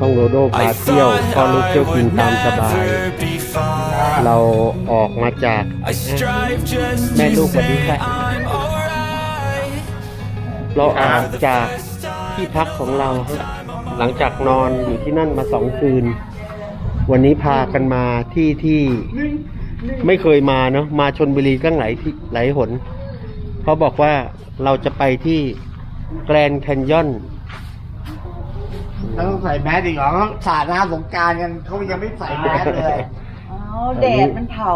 ต้องโรโดพาเที่ยวก็ลุกเที่ยวกินตามสบาย เราออกมาจากแม่ลูกวัสดี say ค่ะเราออกจากที่พักของเรา หลังจากนอนอยู่ที่นั่นมาสองคืน วันนี้พากันมาที่ที่ไม่เคยมาเนาะมาชนบุรีตั้งหลายที่หลายหนเขาบอกว่าเราจะไปที่แกรนด์แคนยอน แล้วต้องใส่แมสอีกเหรอเขาสาดน้ำสงกรารกันเขายังไม่ใส่แมสเลยอ๋อแดดมันเผา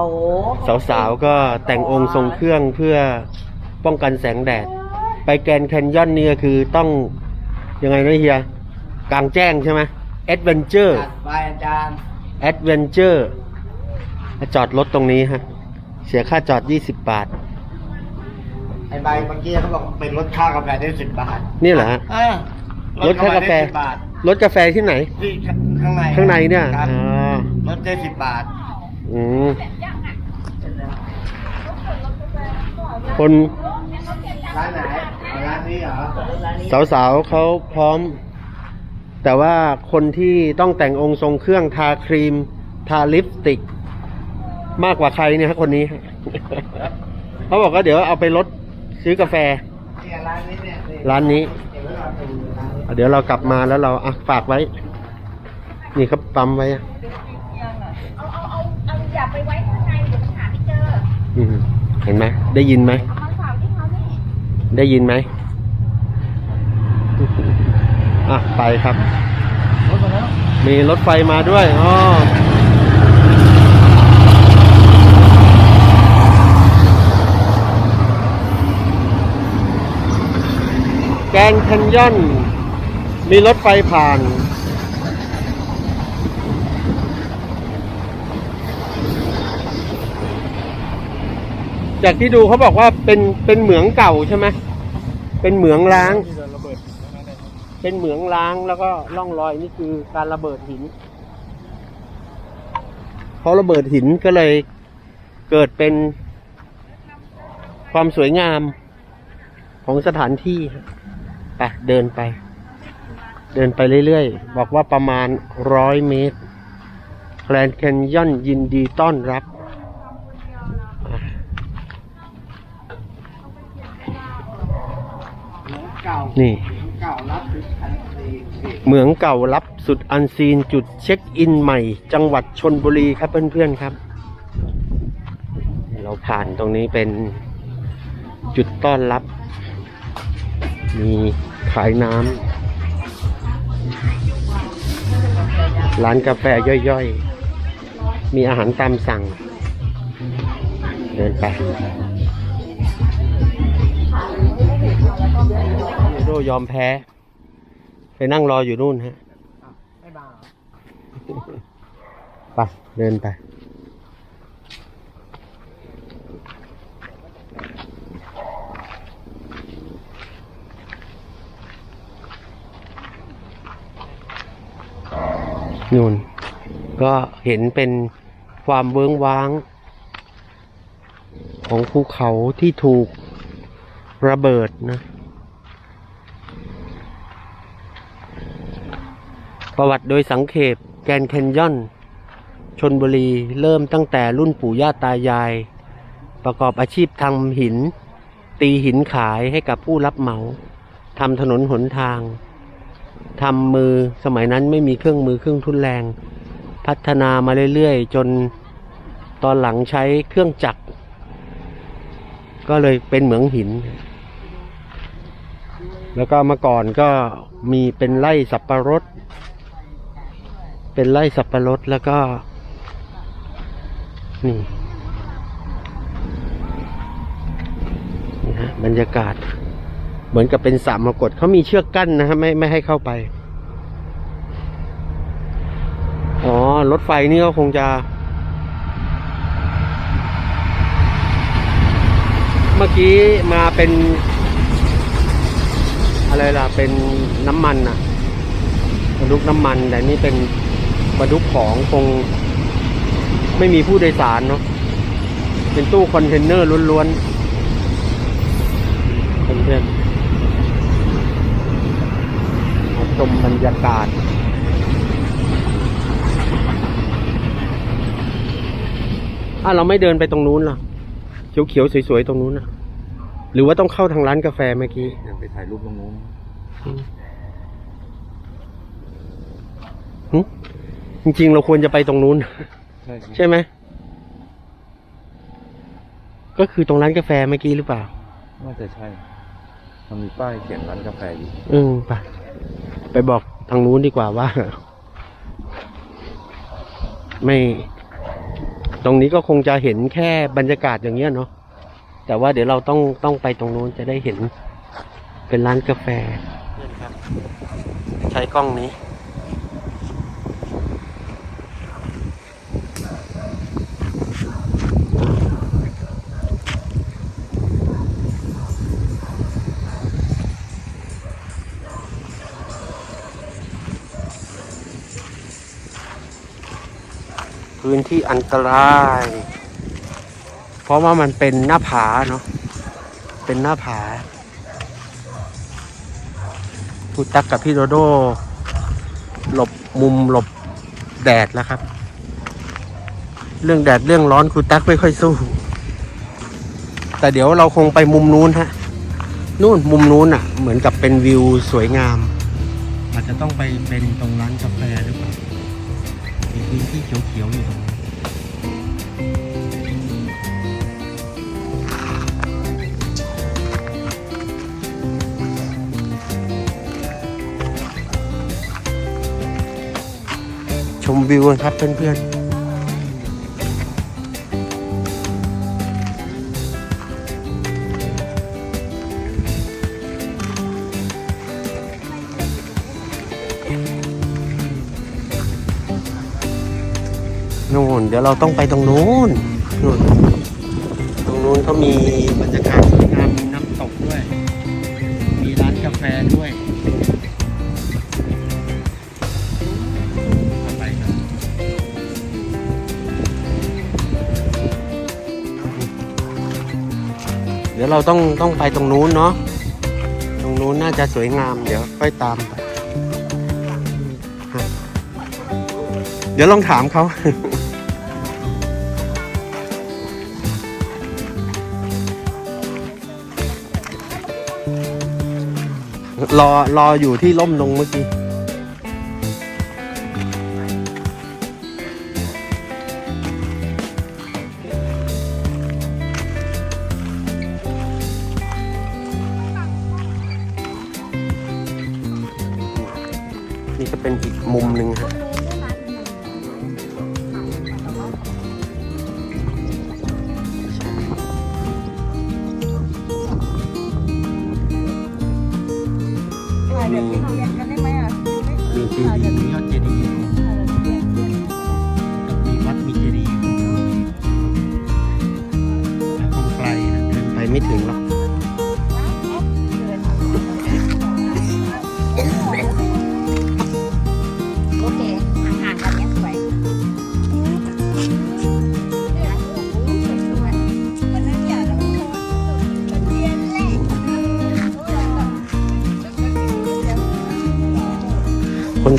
สาวๆก็แต่งองค์ทรงเครื่องเพื่อป้องกันแสงแดด ไปแกรนด์แคนยอนนี่ก็คือต้องยังไงนะเฮียกลางแจ้งใช่ไหมแอดเวนเจอร์ จัดไปอาจารย์ แอดเวนเจอร์จอดรถตรงนี้ฮะ เสียค่าจอด 20 บาท ไอ้ใบเมื่อกี้เขาบอกเป็นรถค่ากาแฟได้สิบบาทนี่เหรอฮะ เออรถค่ากาแฟได้สิบบาท รถกาแฟที่ไหน ที่ข้างในข้างในเนี่ยครับอ๋อรถได้สิบบาทอืมคนร้านไหนเอาร้านนี้เหรอสาวๆเขาพร้อม แต่ว่าคนที่ต้องแต่งองค์ทรงเครื่องทาครีม ทาลิปสติก มากกว่าใครเนี่ยฮะคนนี้ เขาบอกว่าเดี๋ยวเอาไปลดซื้อกาแฟ เนี่ยร้านนี้เนี่ยนี่ร้านนี้เก็บไว้ก่อนเป็นร้านนี้ เดี๋ยวเรากลับมาแล้วเราอะฝากไว้ นี่ครับปั๊มไว้อะเอาเอาเอาเอาอย่าไปไว้ข้างในเดี๋ยวมันหาไม่เจออืมเห็นไหมได้ยินไหมเอามาฝากที่เขานี่ได้ยินไหมอะไปครับ มีรถไฟมาด้วยอ๋อแกรนด์แคนยอน มีรถไฟผ่าน จากที่ดูเขาบอกว่าเป็นเป็นเหมืองเก่าใช่ไหมเป็นเหมืองล้าง เป็นเหมืองล้างแล้วก็ร่องรอยนี่คือการระเบิดหินเพราะระเบิดหินก็เลยเกิดเป็นความสวยงามของสถานที่ไปเดินไป เดินไปเรื่อยๆ บอกว่าประมาณร้อยเมตรแกรนด์แคนยอนยินดีต้อนรับ นี่ เหมืองเก่าลับสุดอันซีนจุดเช็คอินใหม่ จังหวัดชนบุรีครับเพื่อนๆครับ เราผ่านตรงนี้เป็นจุดต้อนรับ มีขายน้ำ ร้านกาแฟย่อยๆ มีอาหารตามสั่ง เดินไปโดยอมแพ้ ไปนั่งรออยู่นู่นฮะไม่มาเหรอไปเดินไป นู่นก็เห็นเป็นความเวิ้งว้าง ของภูเขาที่ถูกระเบิดนะประวัติโดยสังเขปแกนแคนยอนชนบุรีเริ่มตั้งแต่รุ่นปู่ย่าตายาย ประกอบอาชีพทำหิน ตีหินขายให้กับผู้รับเหมาทำถนนหนทาง ทำมือสมัยนั้นไม่มีเครื่องมือเครื่องทุนแรง พัฒนามาเรื่อยๆ จนตอนหลังใช้เครื่องจักร ก็เลยเป็นเหมืองหิน แล้วก็เมื่อก่อนก็มีเป็นไร่สับปะรด เป็นไร่สับปะรดแล้วก็ นี่นี่ฮะบรรยากาศ เหมือนกับเป็นสามมรกฏเขามีเชือกกั้นนะฮะไม่ไม่ให้เข้าไป อ๋อ รถไฟนี่ก็คงจะ เมื่อกี้มาเป็น อะไรล่ะ เป็นน้ำมันอะบรรทุกน้ำมัน แต่นี่เป็นบรรทุกของคง ไม่มีผู้โดยสารเนาะเป็นตู้คอนเทนเนอร์ล้วนๆเพื่อนๆมา ชมบรรยากาศอะเราไม่เดินไปตรงนู้นล่ะเขียวๆสวยๆตรงนู้นน่ะหรือว่าต้องเข้าทางร้านกาแฟเมื่อกี้เดี๋ยวไปถ่ายรูปตรงนู้นหึจริงๆ เราควรจะไปตรงนู้นใช่ใช่ไหม ก็คือตรงร้านกาแฟเมื่อกี้หรือเปล่า น่าจะใช่มันมีป้ายเขียนร้านกาแฟอยู่ อืมไป ไปบอกทางนู้นดีกว่าว่า ไม่ ตรงนี้ก็คงจะเห็นแค่บรรยากาศอย่างเงี้ยเนาะแต่ว่าเดี๋ยวเราต้องต้องไปตรงนู้นจะได้เห็นเป็นร้านกาแฟใช้กล้องนี้ พื้นที่อันตราย เพราะว่ามันเป็นหน้าผาเนาะเป็นหน้าผาพูตักกับพี่โดโดหลบมุมหลบแดดแล้วครับ เรื่องแดดเรื่องร้อนครูตักไม่ค่อยสู้ แต่เดี๋ยวเราคงไปมุมนู้นฮะ นู่นมุมนู้นอะ เหมือนกับเป็นวิวสวยงาม อาจจะต้องไปเป็นตรงร้านกาแฟหรือเปล่า มีพื้นที่เขียวๆอยู่ตรงนี้ชมวิวกันครับเพื่อนๆ เดี๋ยวเราต้องไปตรงนู้นนู่นตรงนู้นเขามีบรรยากาศสวยงามมีน้ำตกด้วย มีร้านกาแฟด้วยเดี๋ยวเราต้องต้องไปตรงนู้นเนาะ ตรงนู้นน่าจะสวยงาม เดี๋ยวค่อยตามไป เดี๋ยวลองถามเขา รอรออยู่ที่ล่มลงเมื่อกี้ ถ่ายแบบที่เราเรียนกันได้ไหมอะมีเจดีย์มียอดเจดีย์อยู่กับมีวัดมีเจดีย์อยู่แต่คงไกลนะเดินไปไม่ถึงหรอก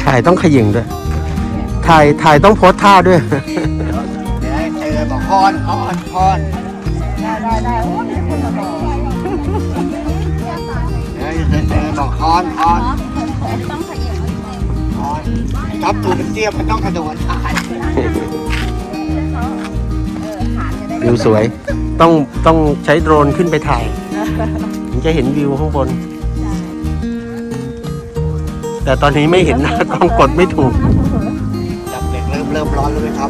ถ่ายต้องขยิงด้วย ถ่ายถ่ายต้องโพสท่าด้วย เดี๋ยวให้เจอบอกพรพรพรได้ได้ได้โอ้มีคนมาบอกเดี๋ยวให้เจอบอกพรพรต้องขยับพรครับตัวเป็นเตี้ยมันต้องกระโดดถ่ายวิวสวย ต้องต้องใช้โดรนขึ้นไปถ่าย ถึงจะเห็นวิวข้างบน แต่ตอนนี้ไม่เห็นนะต้องกดไม่ถูกจับเด็กเริ่มเริ่มร้อนแล้วไหมครับ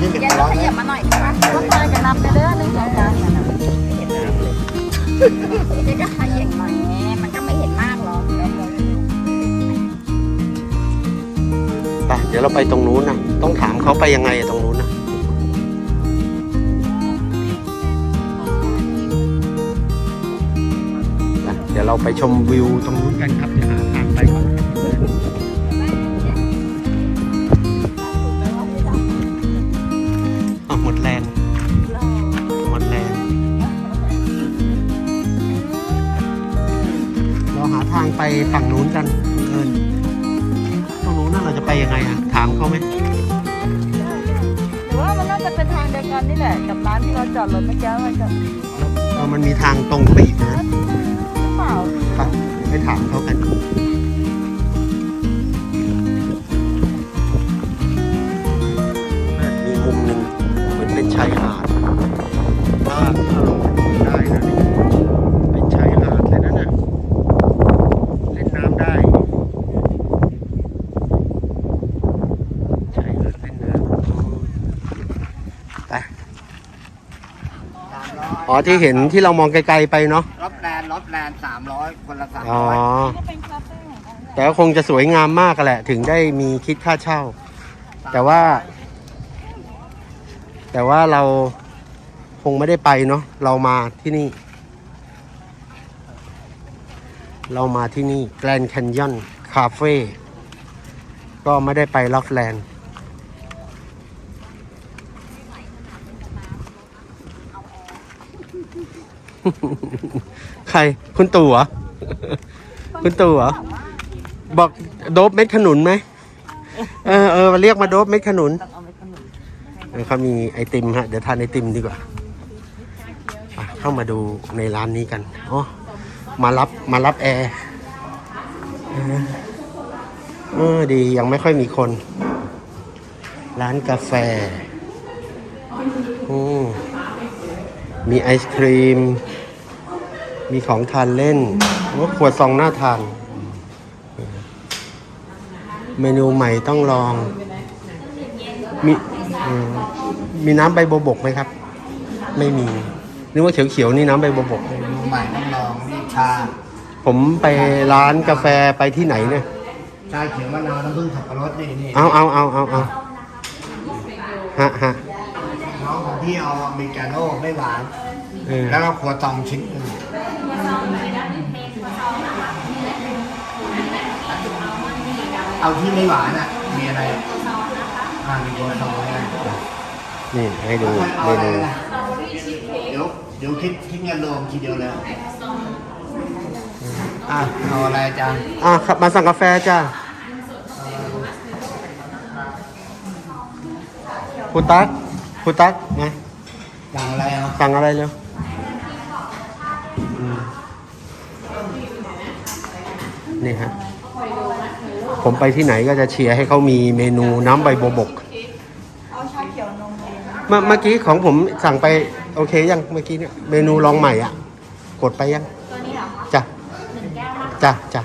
นี่เด็กแกร้ต้อองนขไหมยับมาหน่อยใช่ปะรถไฟจะรับไปเด้อหนึ่งสองสามเนี่ยนะเห็นน้ำเลยแกก็ขยับหน่อยแม่มันก็ไม่เห็นมากหรอกไปเดี๋ยวเราไปตรงนู้นนะต้องถามเขาไปยังไงอะตรงนู้นนะไปเดี๋ยวเราไปชมวิวตรงนู้นกันครับเดี๋ยว หาทางไปก่อนอะหมดแรง หมดแรง เราหาทางไปฝั่งนู้นกันเอิญตรงนู้นน่ะเราจะไปยังไงอะถามเขาไหมหรือว่ามันน่าจะเป็นทางเดียวกันนี่แหละกับร้านที่เราจอดรถเมื่อกี้มันจะเออมันมีทางตรงไปอีกนะหรือเปล่า ไปไปถามเขากัน อยอ๋อที่เห็นที่เรามองไกลๆไปเนาะรถแลนด์รถแลนด์สามร้อยคนละสามอ๋อร้อยก็เป็นคาเฟ่ของเขาแหละแต่ก็คงจะสวยงามมากกันแหละ ถึงได้มีคิดค่าเช่า แต่ว่า แต่ว่าเราคงไม่ได้ไปเนาะเรามาที่นี่ เรามาที่นี่แก n d น a คนยอนคาเฟ่ก็ไม่ได้ไปลอฟแลนด์ ใครคุณตู่เหรอคุณตู่เหรอบอกโดบเม็ดขนุนไหมเออเออเรียกมาโดบเม็ดขนุนเออเขามีไอติมฮะเดี๋ยวทานไอติมดีกว่าเข้ามาดูในร้านนี้กันอ๋อมารับมารับแอร์เออดียังไม่ค่อยมีคน ร้านกาแฟอมีไอศครีม มีของทานเล่นโอ้ขวดซองน่าทาน เมนูใหม่ต้องลอง มีเอ่อมีน้ำใบบัวบกไหมครับ ไม่มี นึกว่าเขียวๆนี่น้ำใบบัวบก เมนูใหม่ต้องลองนี่ชา ผมไปร้านกาแฟไปที่ไหนเนี่ย ชาเขียวมะนาวน้ำผึ้งสับปะรดนี่นี่เอาเอาเอาเอาเอาฮะฮะน้องของพี่เอาอเมริกาโน่ไม่หวานเออแล้วก็ครัวตองชิ้นหนึ่ง เอาที่ไม่หวานอะ มีอะไรอ่ามีครัวตองไหมนี่ให้ดูเอาเมอะไรนูนะเดี๋ยวเดี๋ยวคิดคิดเงินรวมทีเดียวเลยอะเอาอะไรอาจารย์อะครับมาสั่งกาแฟจ้าคุณตั๊กคุณตั๊กมาสั่งอะไรเอาสั่งอะไรเร็วอืมนี่ฮะ ผมไปที่ไหนก็จะเชียร์ให้เขามีเมนูน้ำใบบัวบก เอาชาเขียวนมเลยนะเมื่อเมื่อกี้ของผมสั่งไปโอเคยังเมื่อกี้เนี่ยเมนูลองใหม่อะ กดไปยังตัวนี้เหรอคะจ้ะหนึ่งแก้วนะจ้ะจ้ะ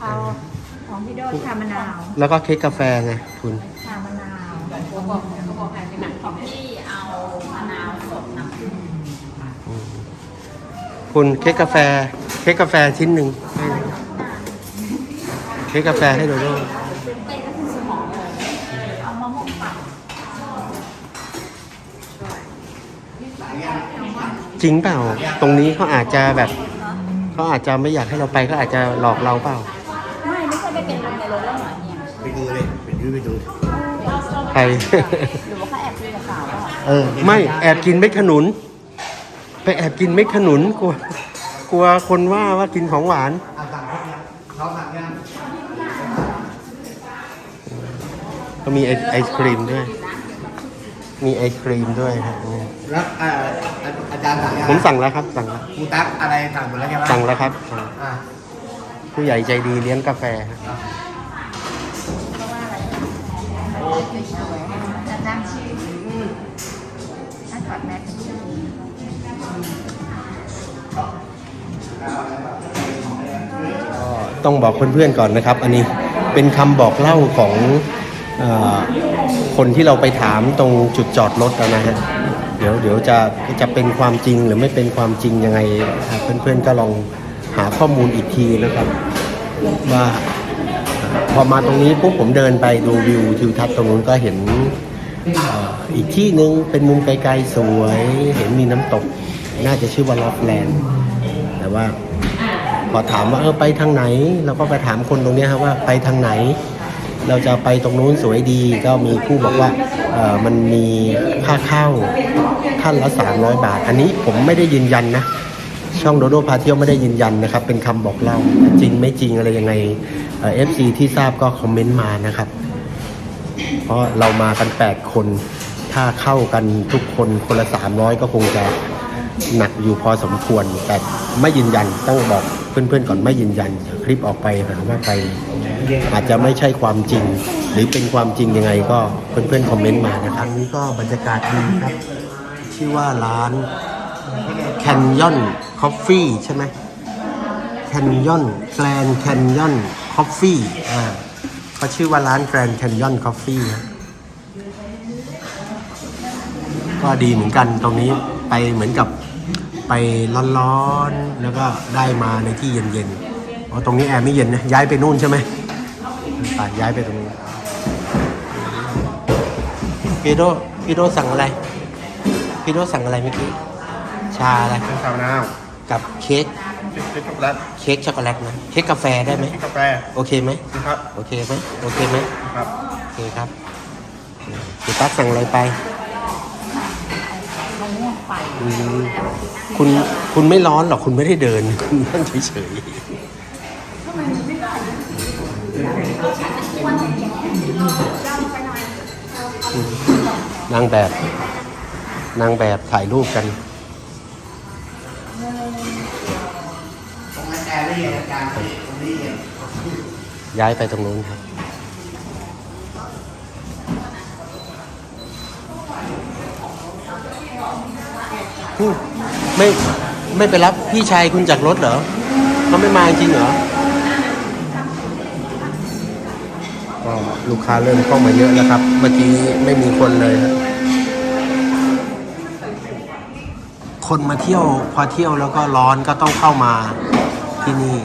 เอาของพี่โดชามะนาวแล้วก็เค้กกาแฟไงคุณชามะนาวเขาบอกเขาบอกแผ่นเป็นหนังของพี่เอามะนาวสดน้ำผึ้งคุณเค้กกาแฟ เค้กกาแฟชิ้นหนึ่งให้ เค้กกาแฟให้โดโด้เป็นกะทิสมองเอามะม่วงปั่นจริงเปล่า ตรงนี้เขาอาจจะแบบเขาอาจจะไม่อยากให้เราไปเขาอาจจะหลอกเราเปล่า ไม่ไม่ใช่ไปเป็นลมในรถแล้วเหรอเนี่ยไปดูเลยไปดูไปดูใครหรือว่าเขาแอบคุยกับสาวอะเออ ไม่แอบกินเม็ดขนุน ไปแอบกินเม็ดขนุนกลัวกลัวคนว่าว่ากินของหวาน ก็มีไอไอศครีมด้วย มีไอศครีมด้วยครับแล้วเอ่ออาอาจารย์สั่งยังผมสั่งแล้วครับ สั่งแล้วครูตั๊กอะไรสั่งหมดแล้วใช่ไหมสั่งแล้วครับสั่งอะผู้ใหญ่ใจดีเลี้ยงกาแฟครับจะ ต้องบอกเพื่อนๆก่อนนะครับ อันนี้เป็นคำบอกเล่าของอคนที่เราไปถามตรงจุดจอดรถนะฮะเดี๋ยวเดี๋ยวจะจะเป็นความจริงหรือไม่เป็นความจริงยังไงเพื่อนๆก็ลองหาข้อมูลอีกทีนะครับ ว่าพอมาตรงนี้ปุ๊บผมเดินไปดูวิวทิวทัศน์ตรงนู้นก็เห็นอีกที่หนึ่งเป็นมุมไกลๆสวย เห็นมีน้ำตก น่าจะชื่อว่าลอฟแลนด์แต่ว่า พอถามว่าเออไปทางไหน เราก็ไปถามคนตรงนี้ครับว่าไปทางไหน เราจะไปตรงนู้นสวยดีก็มีผู้บอกว่าเออมันมีค่าเข้าท่านละ 300 บาท อันนี้ผมไม่ได้ยืนยันนะ ช่องโดโดพาเที่ยวไม่ได้ยืนยันนะครับ เป็นคำบอกเล่าจริงไม่จริงอะไรยังไงเอฟซีที่ทราบก็คอมเมนต์มานะครับ เพราะเรามากัน 8 คน ถ้าเข้ากันทุกคนคนละ 300 ก็คงจะ หนักอยู่พอสมควร แต่ไม่ยืนยันต้องบอกเพื่อนๆก่อนไม่ยืนยัน คลิปออกไปหาว่าไป อาจจะไม่ใช่ความจริง หรือเป็นความจริงยังไงก็เพื่อนๆคอมเมนต์มานะครับนี้ก็บรรยากาศดีครับ ชื่อว่าร้าน Canyon Coffee ใช่ไหม Canyon Grand Canyon Coffee อ่าเขาชื่อว่าร้าน Grand Canyon Coffee นะก็ดีเหมือนกันตรงนี้ไปเหมือนกับ ไปร้อนๆ แล้วก็ได้มาในที่เย็นๆ อ๋อ ตรงนี้แอร์ไม่เย็นนะ ย้ายไปนู่นใช่ไหมไปย้ายไปตรงนี้นพี่โดพี่โดสั่งอะไร พี่โดสั่งอะไรเมื่อกี้ ชาอะไรเป็นชามะนาวกับเค้กเป็นช็อกโกแลต เค้กช็อกโกแลตนะ เค้กกาแฟได้ไหมกาแฟ โอเคไหมครับ โอเคไหมโอเคไหมครับ โอเคครับคุณตั๊กสั่งอะไรไป อืมคุณคุณไม่ร้อนหรอกคุณไม่ได้เดิน คุณนั่งเฉยๆอืมนางแบบ นางแบบถ่ายรูปกันตรงนั้นแอร์ไม่เย็นอาจารย์ตรงนี้เย็นย้ายไปตรงนู้นครับ อืมไม่ไม่ไปรับพี่ชายคุณจากรถเหรอเขาไม่มาจริงเหรอก็ลูกค้าเริ่มเข้ามาเยอะแล้วครับ เมื่อกี้ไม่มีคนเลยครับคนมาเที่ยวพอเที่ยวแล้วก็ร้อนก็ต้องเข้ามาที่นี่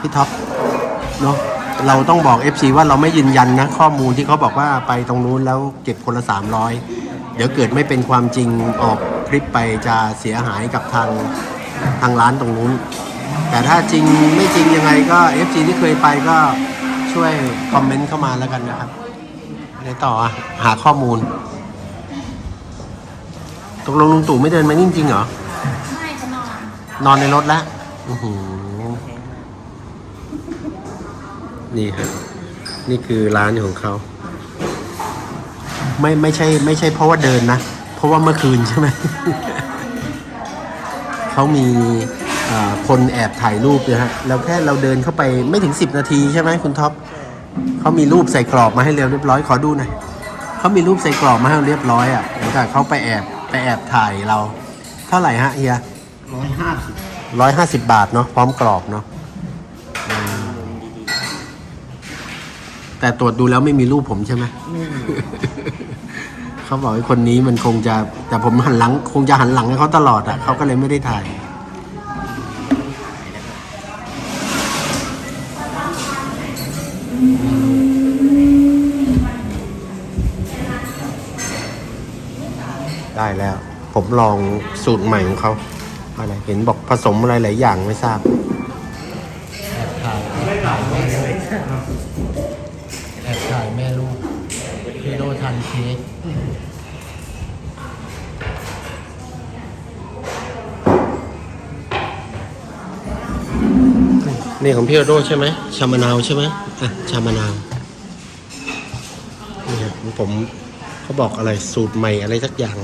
พี่ท็อปเนาะเราต้องบอก FC ว่าเราไม่ยืนยันนะ ข้อมูลที่เขาบอกว่าไปตรงนู้นแล้วเก็บคนละ300 เดี๋ยวเกิดไม่เป็นความจริงออกคลิปไปจะเสียหายกับทางทางร้านตรงนู้น แต่ถ้าจริงไม่จริงยังไงก็ FC ที่เคยไปก็ช่วยคอมเมนต์เข้ามาแล้วกันนะครับในต่ออะหาข้อมูลตกลงลุงตู่ไม่เดินมานี่จริงๆเหรอ ไม่จะนอน นอนในรถแล้วอื้อหือนี่ครับนี่คือร้านของเขา ไม่ไม่ใช่ไม่ใช่เพราะว่าเดินนะ เพราะว่าเมื่อคืนใช่ไหมเขามีอ่าคนแอบถ่ายรูปนะฮะแล้วแค่เราเดินเข้าไปไม่ถึงสิบนาทีใช่ไหมคุณท็อปเขามีรูปใส่กรอบมาให้เรียบร้อยขอดูหน่อยเขามีรูปใส่กรอบมาให้เราเรียบร้อยอะหลังจากเขาไปแอบไปแอบถ่ายเรา เท่าไหร่ฮะเฮียร้อยห้าสิบร้อยห้าสิบบาทเนาะพร้อมกรอบเนาะอืมแต่ตรวจดูแล้วไม่มีรูปผมใช่ไหม เขาบอกไอ้คนนี้มันคงจะ แต่ผมหันหลัง คงจะหันหลังให้เขาตลอดอะเขาก็เลยไม่ได้ถ่าย ได้แล้ว ผมลองสูตรใหม่ของเขาอะไรเห็นบอกผสมอะไรหลายอย่างไม่ทราบแอบถ่ายแอบถ่ายแม่ลูกแอบถ่ายแม่ลูกพี่โดทานเค้ก นี่ของพี่โดใช่ไหมชามะนาวใช่ไหมอะชามะนาวนี่ครับของผมเขาบอกอะไรสูตรใหม่อะไรสักอย่าง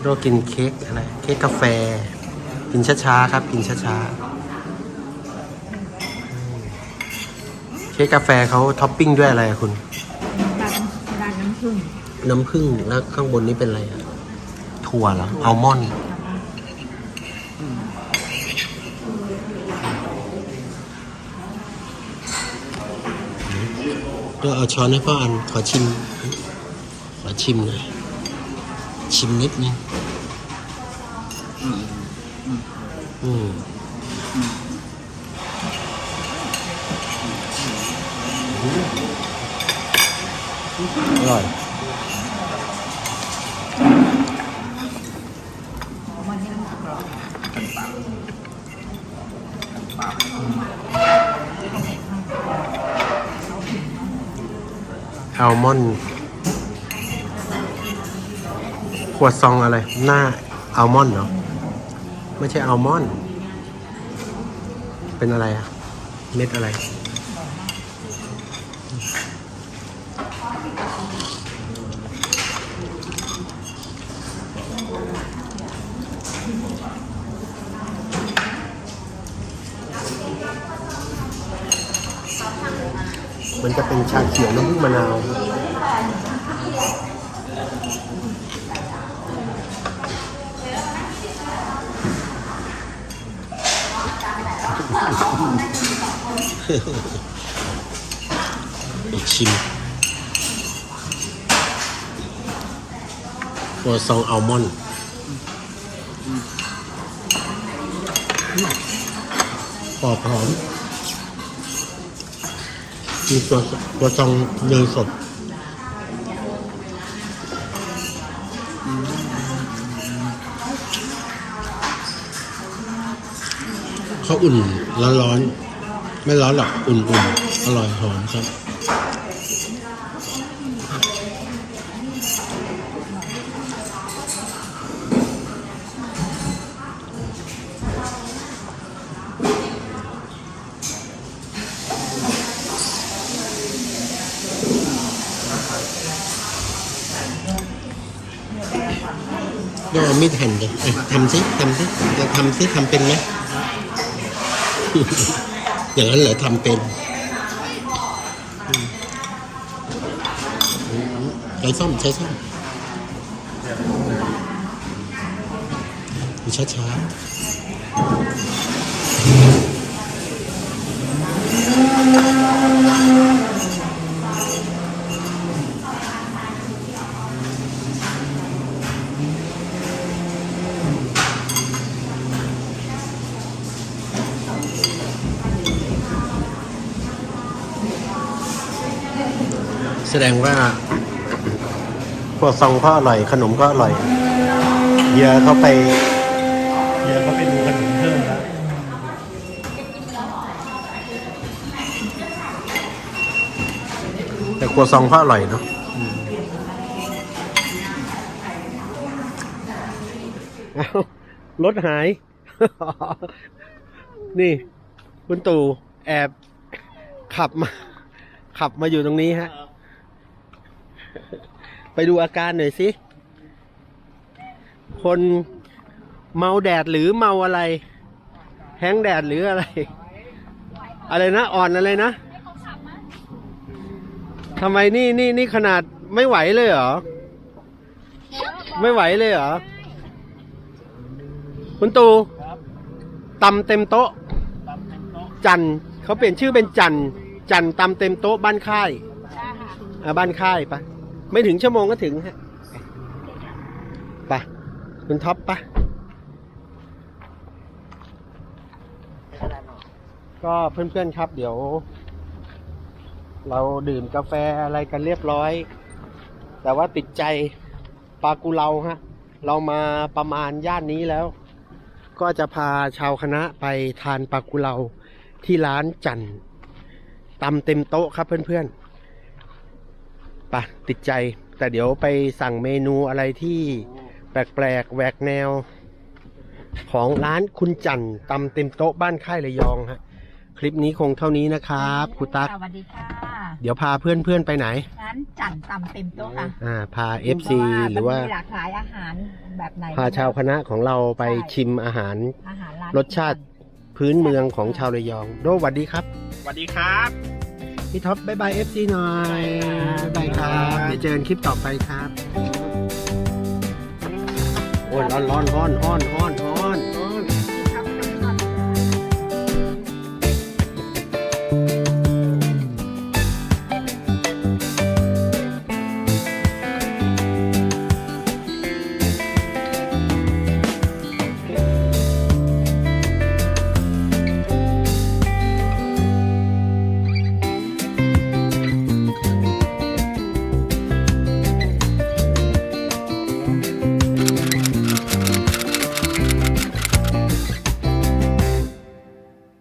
โรกินเค้กอะไรเค้กกาแฟ กินช้าๆครับ กินช้าๆเค้กกาแฟเขาท็อปปิ้งด้วยอะไรอะคุณดันดันน้ำผึ้งน้ำผึ้งแล้วข้างบนนี้เป็นอะไรอะถั่วเหรออัลมอนด์ เดี๋ยวเอาช้อนให้พ่ออันขอชิม ขอชิมหน่อยชิมนิดนึงอืมอร่อย อัลมอนด์ขวดซองอะไร หน้าอัลมอนด์เหรอ ไม่ใช่อัลมอนด์เป็นอะไรอะเม็ดอะไร มันจะเป็นชาเขียวน้ำผึ้งมะนาวอีกชิมตัวซองอัลมอนด์ปอบหอม มีตัวตัวซองเนยสดเขาอุ่นร้อนร้อนไม่ร้อนหรอกอุ่นๆอร่อยหอมครับ โดนเอามีดหั่นเลยอะทำซิทำซิจะ ที่ทำเป็นไหม อย่างนั้นเหรอทำเป็นใช้ซ่อมใช้ซ่อมดูช้า แสดงว่าพวกซองก็อร่อย ขนมก็อร่อยเฮียเขาไปเฮียเขาไปดูขนมเพิ่มแล้วแต่ครัวซองก็อร่อยเนาะอืมเอ้ารถหาย นี่ คุณตู่แอบขับมา ขับมาอยู่ตรงนี้ฮะ ไปดูอาการหน่อยสิ คนเมาแดดหรือเมาอะไร แห้งแดดหรืออะไร อะไรนะ อ่อนอะไรนะทำไมนี่นี่นี่ขนาดไม่ไหวเลยเหรอ ไม่ไหวเลยเหรอ คุณตูตำเต็มโต๊ะ จันเขาเปลี่ยนชื่อเป็นจันจันตำเต็มโต๊ะบ้านค่ายอ่าบ้านค่ายปะ ไม่ถึงชั่วโมงก็ถึงฮะไปคุณท็อปปะก็เพื่อนๆครับ เดี๋ยว เราดื่มกาแฟอะไรกันเรียบร้อย แต่ว่าติดใจปลากุเลาฮะ เรามาประมาณย่านนี้แล้ว ก็จะพาชาวคณะไปทานปลากุเลาที่ร้านจันตำเต็มโต๊ะครับเพื่อนๆ ปะติดใจ แต่เดี๋ยวไปสั่งเมนูอะไรที่แปลกๆแหวกแนว ของร้านคุณจันตำเต็มโต๊ะบ้านค่ายระยองฮะ คลิปนี้คงเท่านี้นะครับครูตั๊กสวัสดีค่ะเดี๋ยวพาเพื่อนๆไปไหน ร้านจันตำเต็มโต๊ะค่ะอ่าพา FC หรือว่านมีหลากหลายอาหารแบบไหนพาชาวคณะของเราไปชิมอาหารอาหารร้านรสชาติพื้นเมืองของชาวระยอง โดสวัสดีครับสวัสดีครับ พี่ท็อปบายบาย FC หน่อยบายบายครับเดี๋ยวเจอกันคลิปต่อไปครับโอ้ยร้อนร้อนร้อนร้อนร้อน